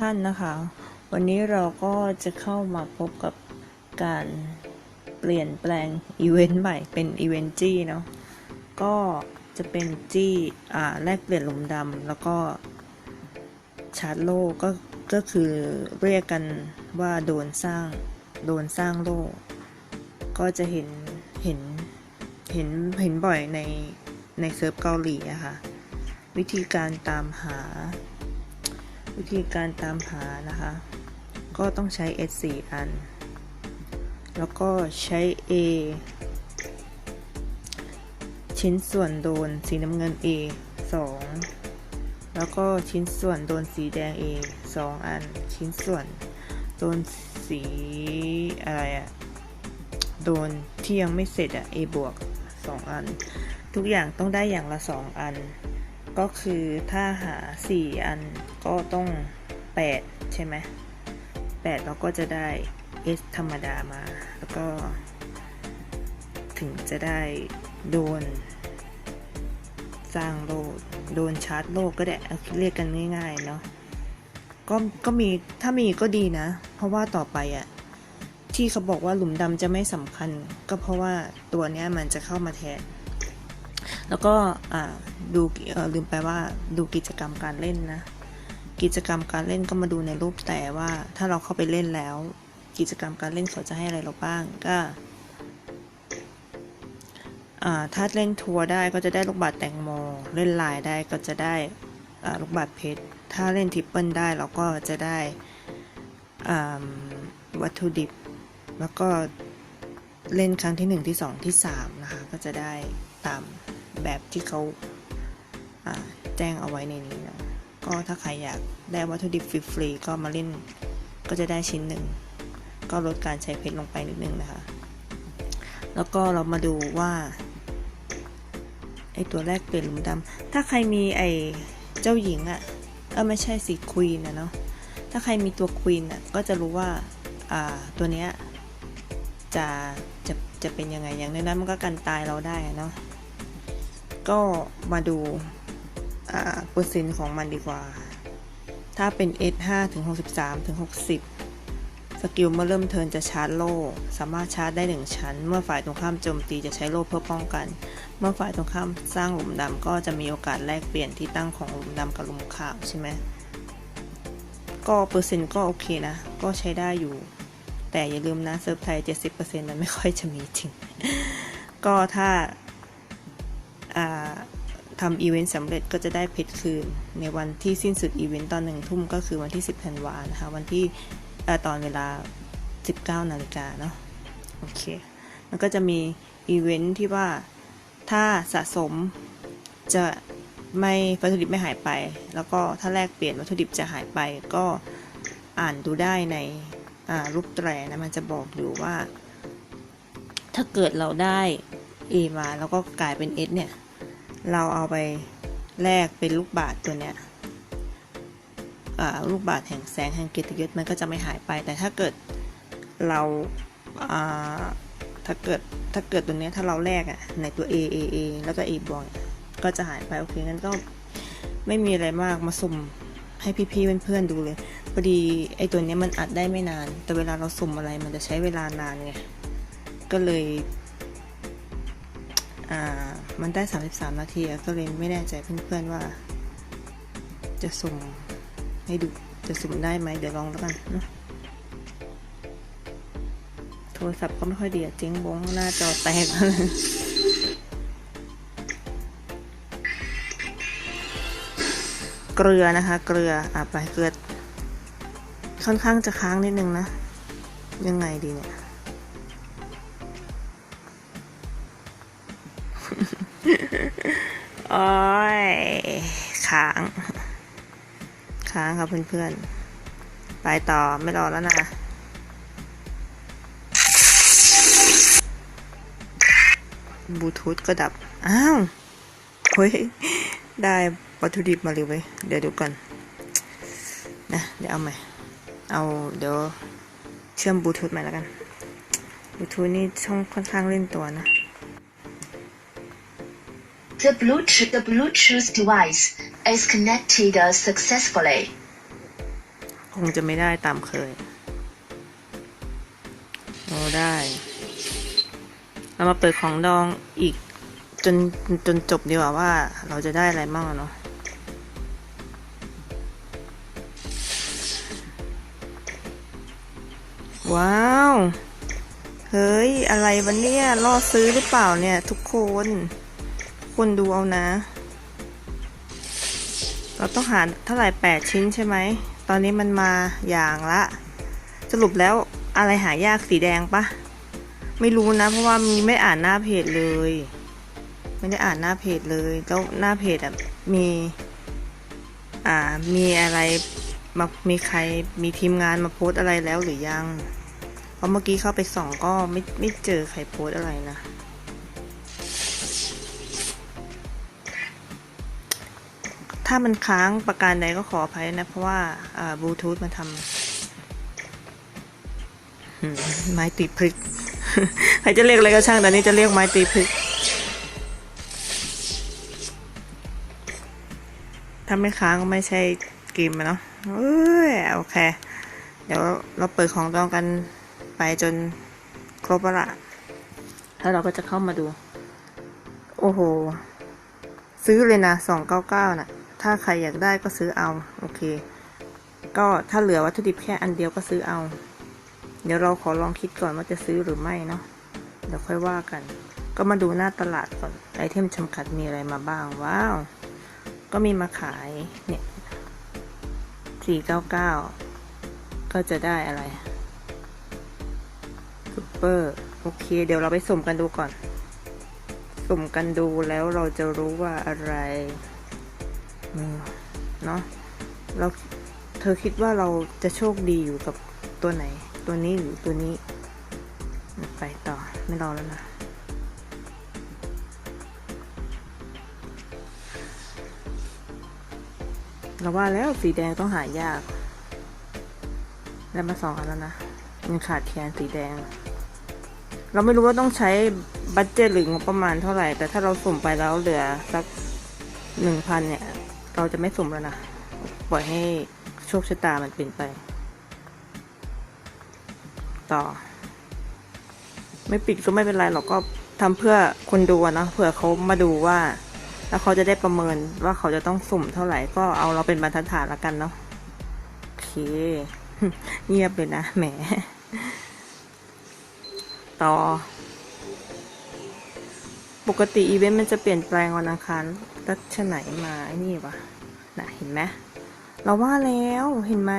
ท่านนะคะ วันนี้เราก็จะเข้ามาพบกับการเปลี่ยนแปลงอีเวนต์ใหม่เป็นอีเวนต์จี้เนาะก็จะเป็นจี้อ่าแลกเปลี่ยนหลุมดำแล้วก็ชาร์จโล่ก็ก็คือเรียกกันว่าโดนสร้างโดนสร้างโล่ก็จะเห็นเห็นเห็นเห็นบ่อยในในเซิร์ฟเกาหลีอะค่ะวิธีการตามหา วิธีการตามหานะคะ ก็ต้องใช้ S 4อัน แล้วก็ใช้ A ชิ้นส่วนโดนสีน้ำเงิน A 2 แล้วก็ชิ้นส่วนโดนสีแดง A 2 อัน ชิ้นส่วนโดนสีอะไรอะโดนที่ยังไม่เสร็จอะ A บวก 2 อัน ทุกอย่างต้องได้อย่างละ 2 อัน ก็คือถ้าหา 4 อันก็ต้อง 8 ใช่ไหม8เราก็จะได้ S ธรรมดามา แล้วก็ ถึงจะได้โดน สร้างโลกโดนชาร์จโลกก็ได้เอาเรียกกันง่ายๆเนาะก็ก็มีถ้ามีก็ดีนะ เพราะว่าต่อไปอะที่เขาบอกว่าหลุมดำจะไม่สำคัญ ก็เพราะว่าตัวเนี้ยมันจะเข้ามาแทน แล้วก็ดูลืมไปว่าดูกิจกรรมการเล่นนะ กิจกรรมการเล่นก็มาดูในรูปแต่ว่าถ้าเราเข้าไปเล่นแล้ว กิจกรรมการเล่นเขาจะให้อะไรเราบ้างก็ถ้าเล่นทัวร์ได้ก็จะได้ลูกบาศก์แตงโม เล่นลายได้ก็จะได้ลูกบาศก์เพชร ถ้าเล่นทิปเปิลได้เราก็จะได้วัตถุดิบ แล้วก็เล่นครั้งที่หนึ่งที่สองที่สามนะคะ ก็จะได้ตาม แบบที่เขาาแจ้งเอาไว้ในนี้นะก็ถ้าใครอยากได้วัตถุดิบฟรีๆก็มาเล่นก็จะได้ชิ้นหนึ่ง ก็ลดการใช้เพชรลงไปนิดนึงนะคะ แล้วก็เรามาดูว่าไอตัวแรกเปลี่ยนหลุมดำถ้าใครมีไอเจ้าหญิงอะ่ะเออไม่ใช่สิควีนนะเนาะถ้าใครมีตัวควีนอะก็จะรู้ว่าอ่าตัวเนี้ยจะจะจะเป็นยังไงอย่างนั้นมันก็กันตายเราได้เนาะ ก็มาดูเปอร์เซ็นต์ของมันดีกว่า ถ้าเป็น S5 ถึง 63 ถึง 60 สกิลเมื่อเริ่มเทินจะชาร์จโล่ สามารถชาร์จได้ 1 ชั้น เมื่อฝ่ายตรงข้ามโจมตีจะใช้โล่เพื่อป้องกัน เมื่อฝ่ายตรงข้ามสร้างหลุมดำก็จะมีโอกาสแลกเปลี่ยนที่ตั้งของหลุมดำกับหลุมขาวใช่ไหม ก็เปอร์เซ็นต์ก็โอเคนะ ก็ใช้ได้อยู่ แต่อย่าลืมนะเซิร์ฟไทย 70%มันไม่ค่อยจะมีจริง ก็ถ้า ทำอีเวนต์สำเร็จก็จะได้เพชรคืน ในวันที่สิ้นสุดอีเวนต์ตอนหนึ่งทุ่มก็คือวันที่ 10ธันวานะคะ วันที่ตอนเวลา 19นาฬิกาเนาะโอเคมันก็จะมีอีเวนต์ที่ว่าถ้าสะสมจะไม่วัตถุดิบไม่หายไป แล้วก็ถ้าแลกเปลี่ยนวัตถุดิบจะหายไปก็อ่านดูได้ในรูปแตรนะมันจะบอกอยู่ว่า ถ้าเกิดเราได้ A มาแล้วก็กลายเป็น S เนี่ย เราเอาไปแลกเป็นลูกบาศก์ตัวเนี้ยลูกบาศก์แห่งแสงแห่งเกียรติยศมันก็จะไม่หายไป แต่ถ้าเกิดเราาถ้าเกิดถ้าเกิดตัวเนี้ยถ้าเราแลกอะในตัว A A A แล้วก็ A บวกก็จะหายไปโอเคงั้นก็ไม่มีอะไรมากมาสุ่มให้พี่ๆเพื่อนๆดูเลยพอดีไอตัวเนี้ยมันอัดได้ไม่นาน แต่เวลาเราสุ่มอะไรมันจะใช้เวลานานไงก็เลย อ่ามันได้ 33 นาทีก็เลยไม่แน่ใจเพื่อนๆว่า จะสุ่มให้ดูจะสุ่มได้ไหมเดี๋ยวลองแล้วกันนะโทรศัพท์ก็ไม่ค่อยดีอะเจ๊งบงหน้าจอแตกเกลือนะคะ เกลืออะไปเกลือค่อนข้างจะค้างนิดนึงนะ ยังไงดีเนี่ย โอ้ยค้างค้างครับเพื่อนๆ ไปต่อไม่รอแล้วนะบลูทูธก็ดับ อ้าว เฮ้ย ได้วัตถุดิบมาเลยเว้ย เดี๋ยวดูก่อน นะ เดี๋ยวเอาใหม่ เอาเดี๋ยวเชื่อมบลูทูธใหม่แล้วกันบลูทูธนี่ช่องค่อนข้างเล่นตัวนะ The Bluetooth, the Bluetooth device is connected successfully. โองจะไม่ได้ตามเคยโอ้ได้ เรามาเปิดของดองอีกจนจนจบดีกว่าว่าเราจะได้อะไรบ้างเนาะว้าว เฮ้ย อะไรวะเนี่ยล่อซื้อหรือเปล่าเนี่ย ทุกคน คนดูเอานะ เราต้องหาเท่าไหร่แปดชิ้นใช่ไหม ตอนนี้มันมาอย่างละ สรุปแล้วอะไรหายากสีแดงปะ ไม่รู้นะ เพราะว่ามีไม่อ่านหน้าเพจเลย ไม่ได้อ่านหน้าเพจเลย แล้วหน้าเพจอะมี อ่า มีอะไรมามีใครมีทีมงานมาโพสอะไรแล้วหรือยัง เพราะเมื่อกี้เข้าไปส่องก็ไม่ไม่เจอใครโพสอะไรนะ ถ้ามันค้างประการใดก็ขออภัยนะ เพราะว่าบลูทูธมันทำไม้ตีพริกใครจะเรียกอะไรก็ช่างแต่นี้จะเรียกไม้ตีพริกถ้าไม่ค้างก็ไม่ใช่เกมอะเนาะเอ้ยโอเค เดี๋ยวเราเปิดของดองกันไปจนครบแล้วละแล้วเราก็จะเข้ามาดู โอ้โห ซื้อเลยนะสองเก้าเก้าน่ะ ถ้าใครอยากได้ก็ซื้อเอา โอเค ก็ถ้าเหลือวัตถุดิบแค่อันเดียวก็ซื้อเอา เดี๋ยวเราขอลองคิดก่อนว่าจะซื้อหรือไม่เนาะ เดี๋ยวค่อยว่ากัน ก็มาดูหน้าตลาดก่อน ไอเทมจำกัดมีอะไรมาบ้าง ว้าว ก็มีมาขาย เนี่ยสี่เก้าเก้าก็จะได้อะไรซูเปอร์โอเค เดี๋ยวเราไปสุ่มกันดูก่อน สุ่มกันดูแล้วเราจะรู้ว่าอะไร อืมเนาะเราเธอคิดว่าเราจะโชคดีอยู่กับตัวไหน ตัวนี้หรือตัวนี้ ไปต่อไม่รอแล้วนะเราว่าแล้วสีแดงต้องหายาก ได้มาสองอันแล้วนะยังขาดแคลนสีแดง เราไม่รู้ว่าต้องใช้บัตเจตหรืองบประมาณเท่าไหร่ แต่ถ้าเราสุ่มไปแล้วเหลือสักหนึ่งพันเนี่ย เราจะไม่สุ่มแล้วนะ ปล่อยให้โชคชะตามันเป็นไป ต่อ ไม่ปิดก็ไม่เป็นไรหรอกก็ทำเพื่อคนดูนะเผื่อเขามาดูว่า แล้วเขาจะได้ประเมินว่าเขาจะต้องสุ่มเท่าไหร่ก็เอาเราเป็นบรรทัดฐานละกันเนาะโอเค เงียบเลยนะแหม ต่อ ปกติอีเวนต์มันจะเปลี่ยนแปลงวันอังคารรัชไหนมาไอ้นี่วะน่ะเห็นไหมเราว่าแล้วเห็นไหม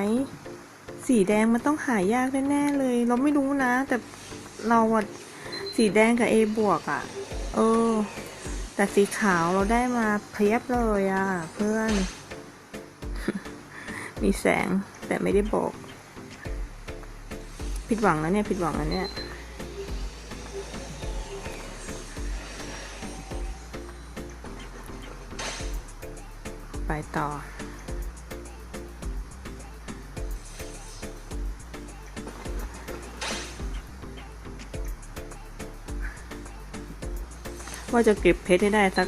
สีแดงมันต้องหายากแน่ๆเลย เราไม่รู้นะ แต่เราอะสีแดงกับ A บวกอะเออ แต่สีขาวเราได้มาเพียบเลยอะเพื่อน มีแสงแต่ไม่ได้บอก ผิดหวังนะเนี่ย ผิดหวังนะเนี่ย ไปต่อ ว่าจะเก็บเพชรให้ได้สัก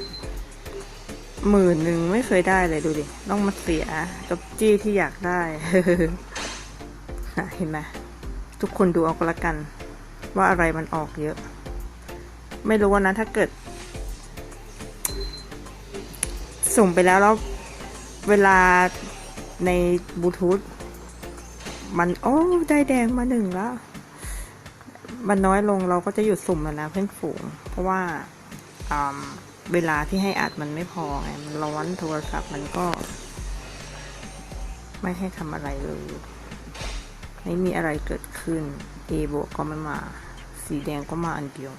หมื่นหนึ่งไม่เคยได้เลยดูดิ ต้องมาเสียกับจี้ที่อยากได้เห็นไหมทุกคนดูเอาก็แล้วกัน ว่าอะไรมันออกเยอะ ไม่รู้ว่านะถ้าเกิด สุ่มไปแล้วแล้ว เวลาในบลูทูธมัน โอ้ ได้แดงมาหนึ่งแล้ว มันน้อยลงเราก็จะหยุดสุ่มแล้วนะเพื่อนฝูง เพราะว่าเวลาที่ให้อัดมันไม่พอไง มันร้อนโทรศัพท์มันก็ ไม่ให้ทำอะไรเลย ไม่มีอะไรเกิดขึ้น A บวกก็ไม่มา สีแดงก็มาอันเดียว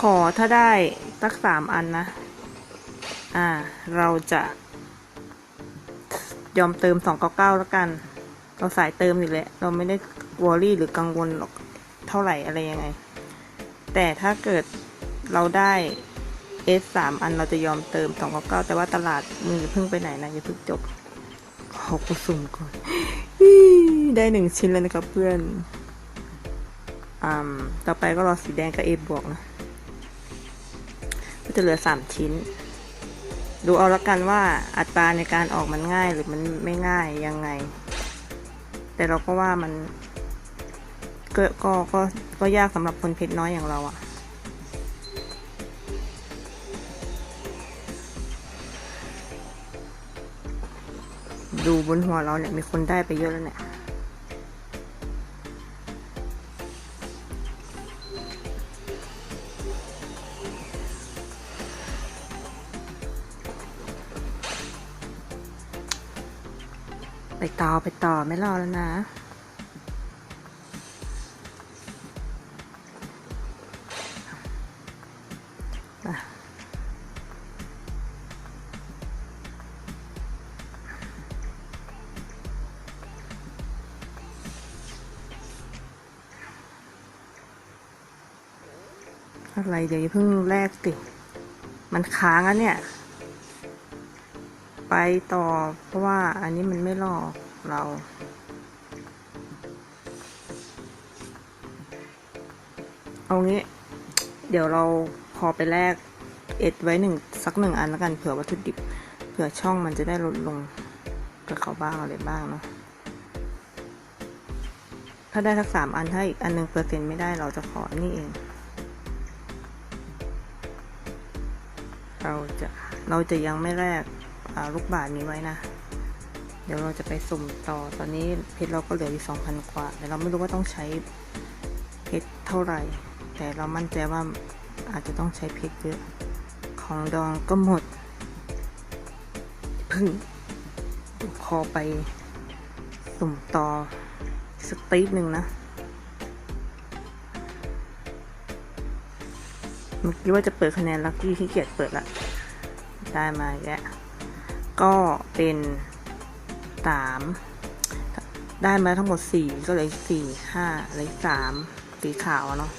ขอถ้าได้สักสามอันนะ อ่า เราจะยอมเติมสองเก้าเก้าแล้วกัน เราสายเติมอยู่แหละเราไม่ได้วอรี่หรือกังวลหรอกเท่าไหร่อะไรยังไง แต่ถ้าเกิดเราได้ S สสามอันเราจะยอมเติมสองเก้าเก้าแต่ว่าตลาดมืออย่าเพิ่งไปไหนนะอย่าเพิ่งจบขอกูสุ่มก่อนได้หนึ่งชิ้นแล้วนะครับเพื่อน อ่า ต่อไปก็รอสีแดงกับ A บวกนะ ก็จะเหลือสามชิ้น ดูเอาละกันว่าอัตราในการออกมันง่ายหรือมันไม่ง่ายยังไง แต่เราก็ว่ามันก็ก็ก็ก็ยากสำหรับคนเพชรน้อยอย่างเราอะดูบนหัวเราเนี่ยมีคนได้ไปเยอะแล้วเนี่ย ต่อไปต่อไม่รอแล้วนะ อะไรเดี๋ยวเพิ่งแลกสิมันค้างแล้วเนี่ยไปต่อเพราะว่าอันนี้มันไม่หลอก เรา เอางี้ เดี๋ยวเราพอไปแลกเอ็ดไว้หนึ่งสักหนึ่งอันแล้วกันเผื่อวัตถุดิบ เผื่อช่องมันจะได้ลดลงกับเขาบ้างอะไรบ้างเนาะถ้าได้สักสามอันถ้าอีกอันหนึ่งเปอร์เซ็นต์ไม่ได้เราจะขออันนี้เอง เราจะเราจะยังไม่แลกลูกบาทนี้ไว้นะ เดี๋ยวเราจะไปสุ่มต่อตอนนี้เพชรเราก็เหลืออยู่สองพันกว่า แต่เราไม่รู้ว่าต้องใช้เพชรเท่าไหร่ แต่เรามั่นใจว่าอาจจะต้องใช้เพชรเยอะ ของดองก็หมด พึ่งขอไปสุ่มต่อสตีดหนึ่งนะ เมื่อกี้ว่าจะเปิดคะแนนลัคกี้ที่เกียจเปิดละ ได้มาแกะก็เป็น สามได้มาทั้งหมดสี่ก็เลยสี่ห้าเลยสามสีขาวเนาะ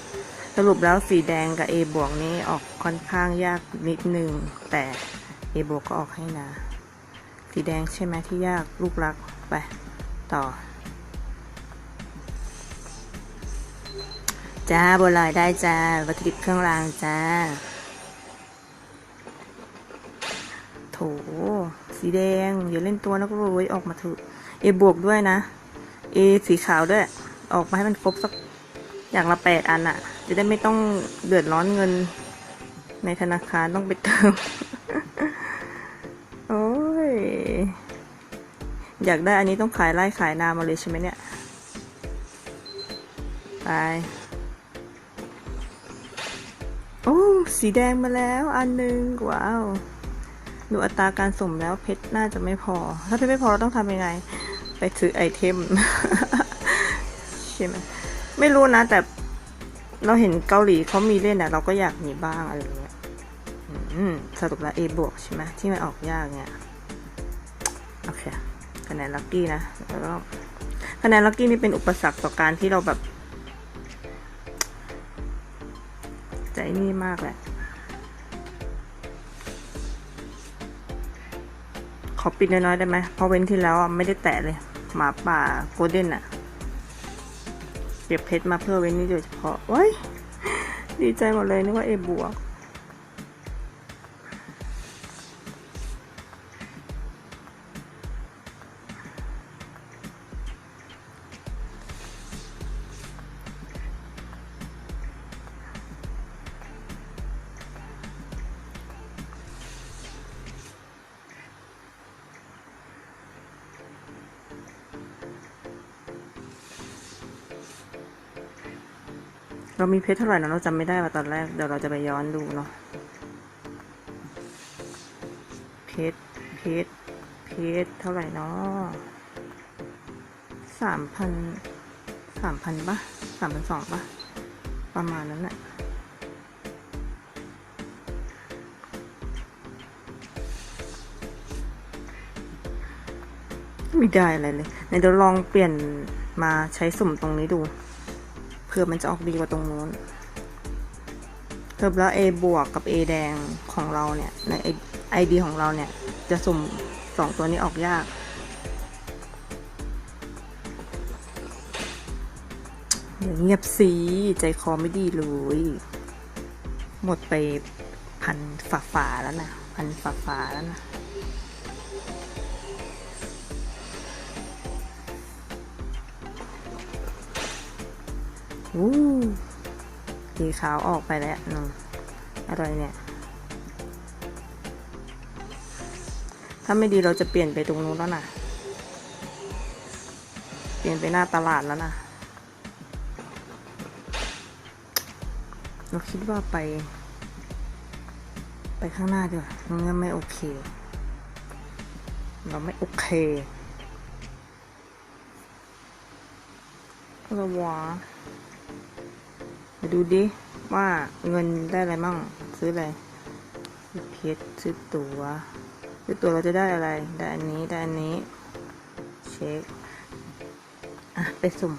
สรุปแล้วสีแดงกับ A บวกนี้ออกค่อนข้างยากนิดนึง แต่ A บวกก็ออกให้นะ สีแดงใช่ไหมที่ยากลูกรักไปต่อ จ้าบัวลอยได้จ้าวัตถุดิบเครื่องรางจ้า โถ สีแดง อย่าเล่นตัวนักรวยออกมาเถอะเอบวกด้วยนะเอสีขาวด้วย ออกมาให้มันครบสักอย่างละแปดอันอะจะได้ไม่ต้องเดือดร้อนเงิน ในธนาคารต้องไปเติม โอ้ย อยากได้อันนี้ต้องขายไร่ขายนามาเลยใช่ไหมเนี่ย ไป โอ้ สีแดงมาแล้วอันหนึ่งว้าว ดูอัตราการสุ่มแล้วเพชรน่าจะไม่พอ ถ้าเพชรไม่พอเราต้องทำยังไง ไปซื้อไอเทมใช่ไหมไม่รู้นะ แต่เราเห็นเกาหลีเขามีเล่นอะเราก็อยากมีบ้างอะไรเงี้ยอืมสรุปแล้ว A บวกใช่ไหมที่มันออกยากเนี่ยโอเคคะแนนลัคกี้นะแล้วก็คะแนนลัคกี้นี่เป็นอุปสรรคต่อการที่เราแบบ ใจนี่มากแหละ ขอปิดน้อยๆได้ไหมเพราะเว้นที่แล้วไม่ได้แตะเลย หมาป่าโกลเด้นอะเก็บเพชรมาเพื่อเว้นนี้โดยเฉพาะว้ย ดีใจหมดเลยนึกว่าเอบวก มีเพชรเท่าไหร่นะเราจำไม่ได้ว่าตอนแรก เดี๋ยวเราจะไปย้อนดูเนาะ เพชร เพชร เพชรเท่าไหร่เนาะสามพัน สามพันปะสามพันสองปะประมาณนั้นแหละไม่ได้อะไรเลยในเดี๋ยวลองเปลี่ยนมาใช้สุ่มตรงนี้ดู เพื่อมันจะออกดีกว่าตรงนู้นเทิบแล้ว A บวกกับ A แดงของเราเนี่ย ใน ID ของเราเนี่ย จะสุ่มสองตัวนี้ออกยากอย่าเงียบสีใจคอไม่ดีเลย หมดไปพันฝาฝาแล้วนะ พันฝาฝาแล้วนะ อู้สีขาวออกไปแล้วนมอะไรเนี่ย ถ้าไม่ดีเราจะเปลี่ยนไปตรงนู้นแล้วนะเปลี่ยนไปหน้าตลาดแล้วนะเราคิดว่าไป ไปข้างหน้าดีกว่างั้นไม่โอเค เราไม่โอเคระวะ มาดูดิว่าเงินได้อะไรมั่งซื้ออะไรซื้อเพชรซื้อตัว๋วซื้อตั๋วเราจะได้อะไร ได้อันนี้ได้อันนี้ เช็คอะไปสุ่ม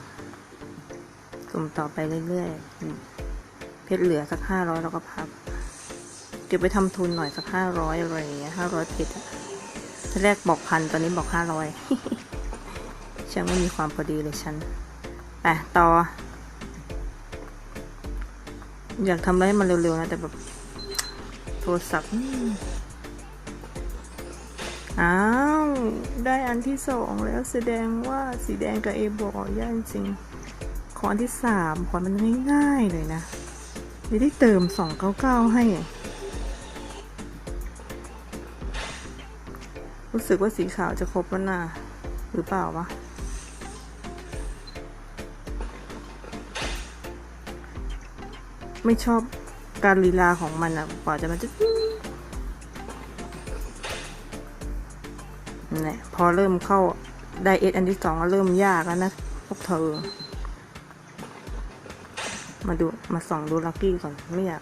สุ่มต่อไปเรื่อยๆเพชรเหลือสักห้าร้อยเราก็พักเก็บไปทำทุนหน่อยสักห้าร้อยอะไรอย่างเงี้ยห้าร้อยเพชรแรกบอกพันตอนนี้บอกห้าร้อยฉันไม่มีความพอดีเลยฉันไปต่อ อยากทำอะไรให้มันเร็วๆนะ แต่แบบ โทรศัพท์ อ้าว ได้อันที่สองแล้วแสดงว่าสีแดงกับเอบอกยากจริง ขออันที่สามขอมันง่ายๆเลยนะไม่ได้เติมสองเก้าเก้าให้ รู้สึกว่าสีขาวจะครบแล้วนะหรือเปล่าวะ ไม่ชอบการลีลาของมันอะกว่าจะมันจะนั่พอเริ่มเข้าไดเอทอันที่สองก็เริ่มยากแล้วนะพวกเธอ มาดูมาส่องดูลักกี้ก่อนไม่อยาก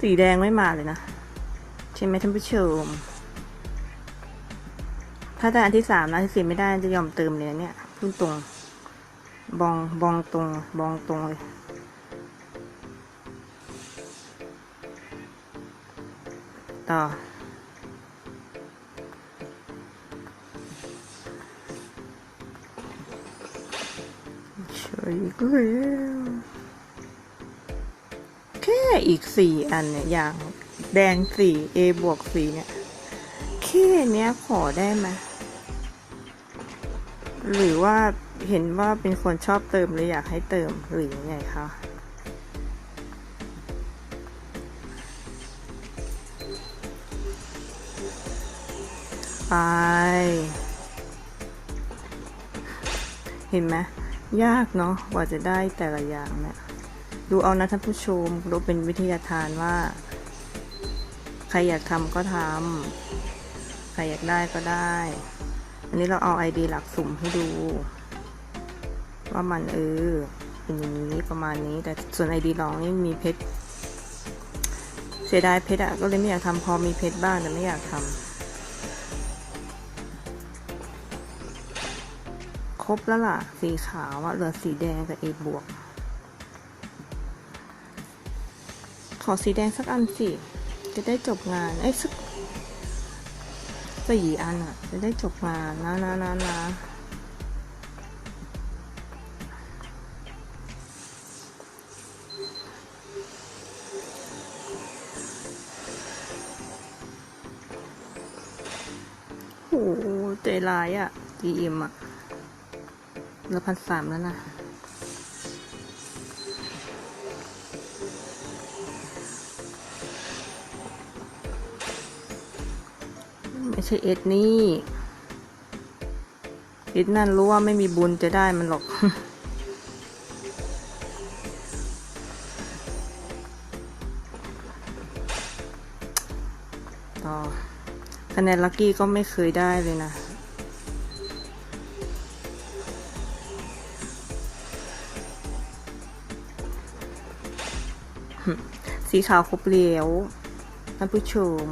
สีแดงไม่มาเลยนะ ใช่ไหมท่านผู้ชม ถ้าได้อันที่สามนะที่สี่ไม่ได้จะยอมเติมเลยเนี่ยพูดตรง บองบองตรงบองตรงเลยต่อ เฉยอีกแล้วแค่อีกสี่อันเนี่ยอย่างแดงสี่ A บวกสี่เนี่ย แค่เนี้ยขอได้ไหมหรือว่า เห็นว่าเป็นคนชอบเติมเลยอยากให้เติมหรือยังไงคะไป เห็นไหมยากเนาะกว่าจะได้แต่ละอย่างเนี่ยดูเอานะท่านผู้ชมดูเป็นวิทยาทานว่า ใครอยากทำก็ทำใครอยากได้ก็ได้ อันนี้เราเอา ID หลักสุ่มให้ดู ว่ามันเออเป็นอย่างนี้ประมาณนี้ แต่ส่วน ID รองนี่มีเพชรเสียดายเพชรอะก็เลยไม่อยากทำพอมีเพชรบ้างแต่ไม่อยากทำครบแล้วล่ะ สีขาวอะเหลือสีแดงกับ A บวก ขอสีแดงสักอันสิ จะได้จบงานเอ้ยสักสี่อันอะจะได้จบงานนะนะนะนะ ใจร้ายอะดีเอ็มอะเหลือพันสามแล้วนะ ไม่ใช่เอ็ดนี่เอ็ดนั่นรู้ว่าไม่มีบุญจะได้มันหรอกต่อคะแนนลัคกี้ก็ไม่เคยได้เลยนะ สีขาวครบเลี้ยวท่านผู้ชม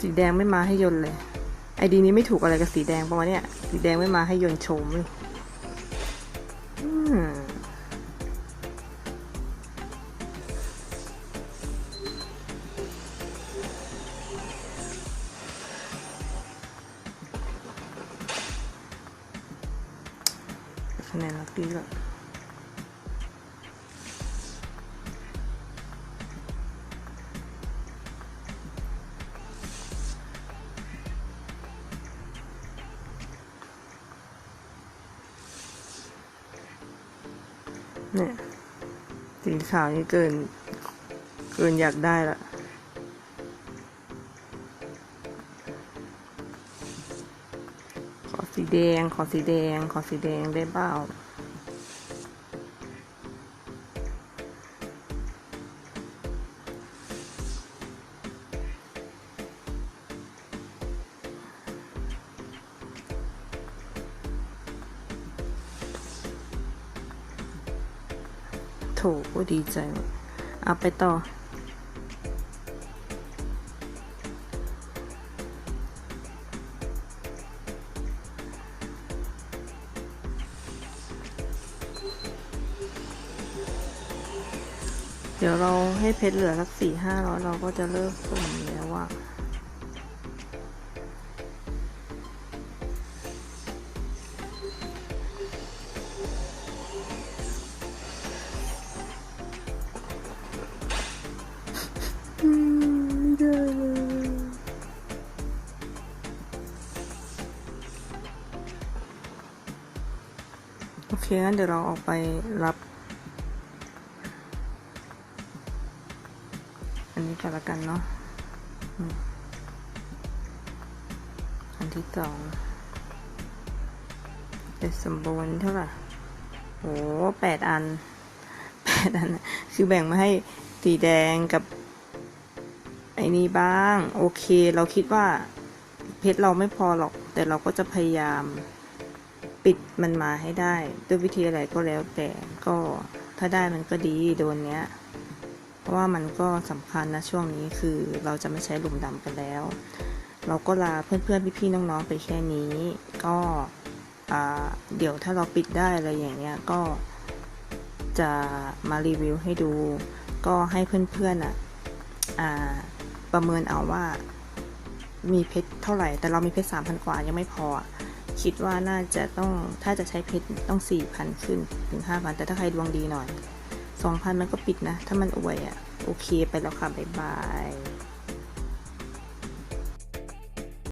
สีแดงไม่มาให้ยนเลย ไอดีนี้ไม่ถูกอะไรกับสีแดงปะวะเนี่ยสีแดงไม่มาให้ยนชมเลย ไหนลักกี้ละเนี่ยสีขาวนี่เกิน เกินอยากได้ละ แดง ขอสีแดง ขอสีแดงได้เปล่าโถดีใจเอาไปต่อ เพชรเหลือสักสี่ห้าร้อยเราก็จะเลิกส่งแล้วอะอืมไม่ได้เลยโอเคงั้นเดี๋ยวเราออกไปรับ อันนี้ก็แล้วกันเนาะอันที่สองเป็นสมบูรณ์เท่าไหร่โอ้แปดอันแปดอัน คือแบ่งมาให้สีแดงกับไอ้นี่บ้าง โอเค เราคิดว่าเพชรเราไม่พอหรอก แต่เราก็จะพยายามปิดมันมาให้ได้ ด้วยวิธีอะไรก็แล้วแต่ก็ถ้าได้มันก็ดีโดนเนี้ย เพราะว่ามันก็สำคัญนะช่วงนี้คือเราจะไม่ใช้หลุมดำกันแล้ว เราก็ลาเพื่อนๆพี่ๆน้องๆไปแค่นี้ ก็เดี๋ยวถ้าเราปิดได้อะไรอย่างเงี้ยก็จะมารีวิวให้ดู ก็ให้เพื่อนๆอะอ่าประเมินเอาว่ามีเพชรเท่าไหร่ แต่เรามีเพชรสามพันกว่ายังไม่พอ คิดว่าน่าจะต้องถ้าจะใช้เพชรต้องสี่พันขึ้นถึงห้าพันแต่ถ้าใครดวงดีหน่อย สองพันมันก็ปิดนะ ถ้ามันอวยอะ่ะ โอเคไปแล้วค่ะ บ๊ายบาย